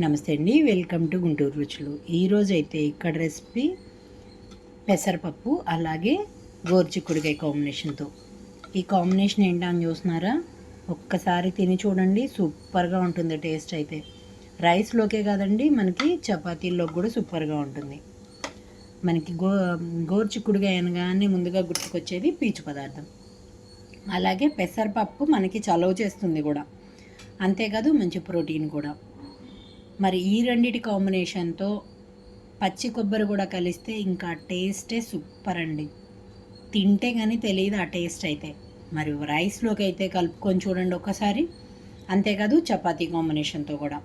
నమస్తే అండి welcome to Guntur రుచులు. ఈరోజు అయితే ఇక్కడ రెసిపీ పెసరపప్పు అలాగే గోర్చిక్కుడికాయ కాంబినేషన్తో. ఈ కాంబినేషన్ ఏంటా అని చూస్తున్నారా? ఒక్కసారి తిని చూడండి సూపర్గా ఉంటుంది టేస్ట్ అయితే. రైస్లోకే కాదండి మనకి చపాతీల్లో కూడా సూపర్గా ఉంటుంది. మనకి గో గోర్చిక్కుడికాయ అనగానే ముందుగా గుర్తుకొచ్చేది పీచు పదార్థం. అలాగే పెసరపప్పు మనకి చలవ చేస్తుంది కూడా. అంతేకాదు మంచి ప్రోటీన్ కూడా. మరి ఈ రెండిటి కాంబినేషన్తో పచ్చి కొబ్బరి కూడా కలిస్తే ఇంకా టేస్టే సూపర్ అండి తింటే కానీ తెలియదు ఆ టేస్ట్ అయితే. మరి రైస్లోకి అయితే కలుపుకొని చూడండి ఒకసారి అంతేకాదు చపాతీ కాంబినేషన్తో కూడా.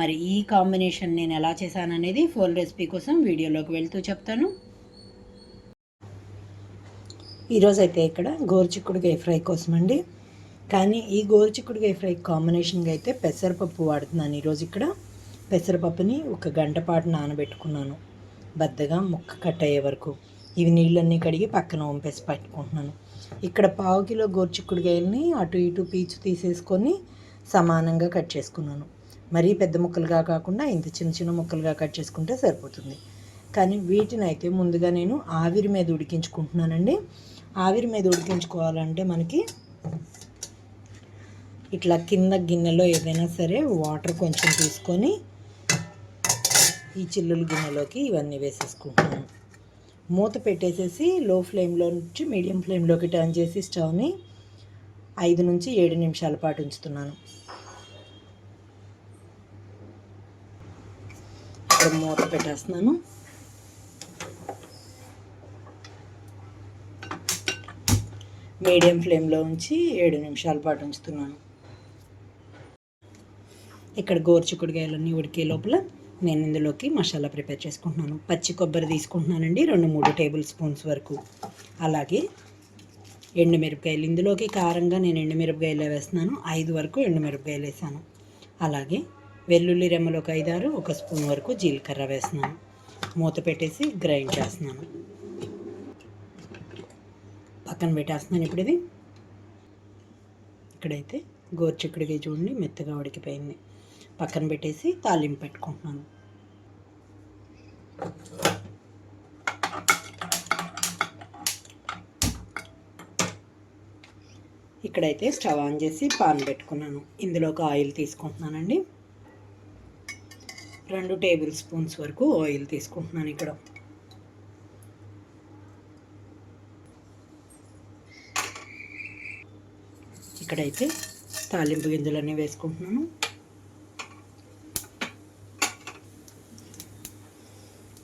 మరి ఈ కాంబినేషన్ నేను ఎలా చేశాననేది ఫుల్ రెసిపీ కోసం వీడియోలోకి వెళ్తూ చెప్తాను. ఈరోజైతే అయితే ఇక్కడ గోరుచిక్కుడుకాయ ఫ్రై కోసం అండి కానీ ఈ గోరుచిక్కుడుకాయ ఫ్రై కాంబినేషన్గా అయితే పెసరపప్పు వాడుతున్నాను ఈరోజు ఇక్కడ. పెసరపప్పుని ఒక గంట పాటు నానబెట్టుకున్నాను. బద్దగా ముక్క కట్ అయ్యే వరకు ఇవి నీళ్ళన్నీ కడిగి పక్కన వంపేసి పట్టుకుంటున్నాను. ఇక్కడ పావు కిలో గోరుచిక్కుడుకాయలని అటు ఇటు పీచు తీసేసుకొని సమానంగా కట్ చేసుకున్నాను. మరీ పెద్ద ముక్కలుగా కాకుండా ఇంత చిన్న చిన్న ముక్కలుగా కట్ చేసుకుంటే సరిపోతుంది. కానీ వీటిని అయితే ముందుగా నేను ఆవిరి మీద ఉడికించుకుంటున్నానండి. ఆవిరి మీద ఉడికించుకోవాలంటే మనకి ఇట్లా కింద గిన్నెలో ఏదైనా సరే వాటర్ కొంచెం తీసుకొని ఈ చిల్లుల గిన్నెలోకి ఇవన్నీ వేసేసుకుంటున్నాను మూత పెట్టేసేసి లో ఫ్లేమ్లో నుంచి మీడియం ఫ్లేమ్లోకి టర్న్ చేసి స్టవ్ని ఐదు నుంచి ఏడు నిమిషాల పాటు ఉంచుతున్నాను. ఇక్కడ మూత పెట్టేస్తున్నాను. మీడియం ఫ్లేమ్లో ఉంచి ఏడు నిమిషాల పాటు ఉంచుతున్నాను. ఇక్కడ గోరుచిక్కుడుకాయలన్నీ ఉడికే లోపల నేను ఇందులోకి మసాలా ప్రిపేర్ చేసుకుంటున్నాను. పచ్చి కొబ్బరి తీసుకుంటున్నానండి. రెండు మూడు టేబుల్ స్పూన్స్ వరకు. అలాగే ఎండుమిరపకాయలు. ఇందులోకి కారంగా నేను ఎండుమిరపకాయలు వేస్తున్నాను. ఐదు వరకు ఎండుమిరపకాయలు వేసాను. అలాగే వెల్లుల్లి రెమ్మలు ఒక ఐదారు ఒక స్పూన్ వరకు జీలకర్ర వేస్తున్నాను. మూత పెట్టేసి గ్రైండ్ చేస్తున్నాను. పక్కన పెట్టేస్తున్నాను ఇప్పుడు ఇది. ఇక్కడైతే గోరుచిక్కుడికి చూడండి మెత్తగా ఉడికిపోయింది. పక్కన పెట్టేసి తాలింపు పెట్టుకుంటున్నాను. ఇక్కడైతే స్టవ్ ఆన్ చేసి పాన్ పెట్టుకున్నాను. ఇందులో ఒక ఆయిల్ తీసుకుంటున్నానండి. రెండు టేబుల్ స్పూన్స్ వరకు ఆయిల్ తీసుకుంటున్నాను ఇక్కడ. ఇక్కడైతే తాలింపు గింజలన్నీ వేసుకుంటున్నాను.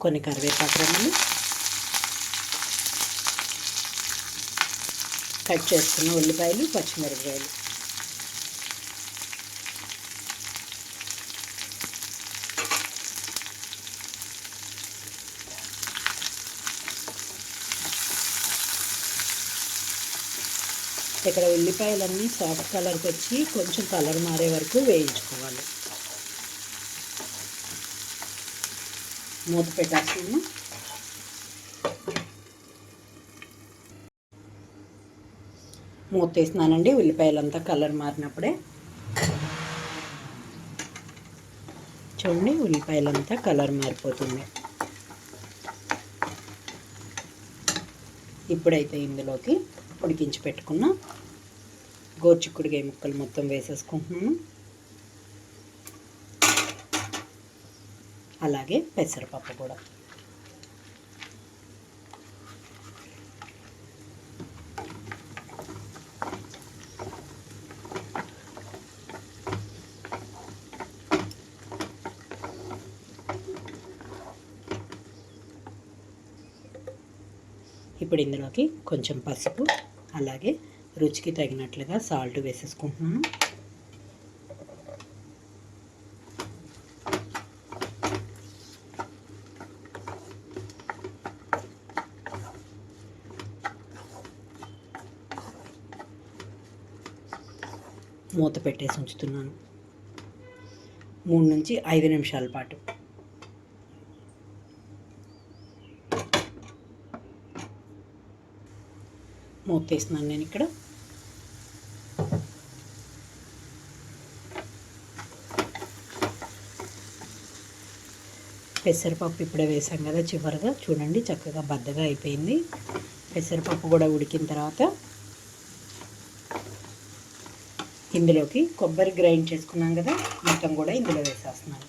కొన్ని కరివేపాకు రెమ్మలు కట్ చేసుకున్న ఉల్లిపాయలు పచ్చిమిరపకాయలు. ఇక్కడ ఉల్లిపాయలన్నీ సాఫ్ట్ కలర్కి వచ్చి కొంచెం కలర్ మారే వరకు వేయించుకోవాలి. మూత పెట్టేస్తాము మూత వేసినానండి ఉల్లిపాయలంతా కలర్ మారినప్పుడే. చూడండి ఉల్లిపాయలంతా కలర్ మారిపోతుంది. ఇప్పుడైతే ఇందులోకి ఉడికించి పెట్టుకున్న గోర్చిక్కుడికాయ ముక్కలు మొత్తం వేసేసుకుంటున్నాను. అలాగే పెసరపప్పు కూడా. ఇప్పుడు ఇందులోకి కొంచెం పసుపు అలాగే రుచికి తగినట్లుగా సాల్ట్ వేసేసుకుంటున్నాను. మూత పెట్టేసి ఉంచుతున్నాను. మూడు నుంచి ఐదు నిమిషాల పాటు. మూత తీస్తున్నాను నేను ఇక్కడ. పెసరపప్పు ఇప్పుడే వేసాం కదా చివరిగా. చూడండి చక్కగా బద్దగా అయిపోయింది. పెసరపప్పు కూడా ఉడికిన తర్వాత ఇందులోకి కొబ్బరి గ్రైండ్ చేసుకున్నాం కదా మొత్తం కూడా ఇందులో వేసేస్తున్నాను.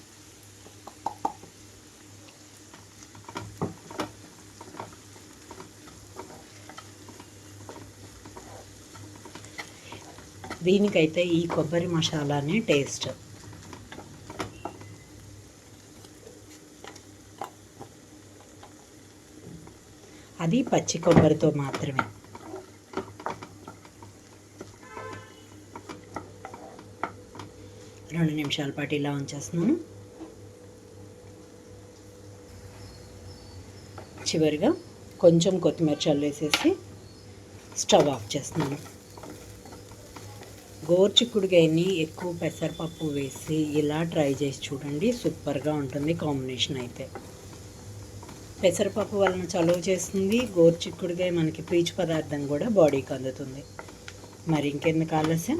దీనికైతే ఈ కొబ్బరి మసాలానే టేస్ట్. అది పచ్చి కొబ్బరితో మాత్రమే. రెండు నిమిషాల పాటు ఇలా ఉంచేస్తున్నాను. చివరిగా కొంచెం కొత్తిమీర చల్లేసేసి స్టవ్ ఆఫ్ చేస్తున్నాను. గోర్చిక్కుడుగాయని ఎక్కువ పెసరపప్పు వేసి ఇలా ట్రై చేసి చూడండి సూపర్గా ఉంటుంది కాంబినేషన్ అయితే. పెసరపప్పు వలన చలువ చేస్తుంది గోర్చిక్కుడుగాయ మనకి పీచు పదార్థం కూడా బాడీకి అందుతుంది. మరి ఇంకెందుకు ఆలస్యం?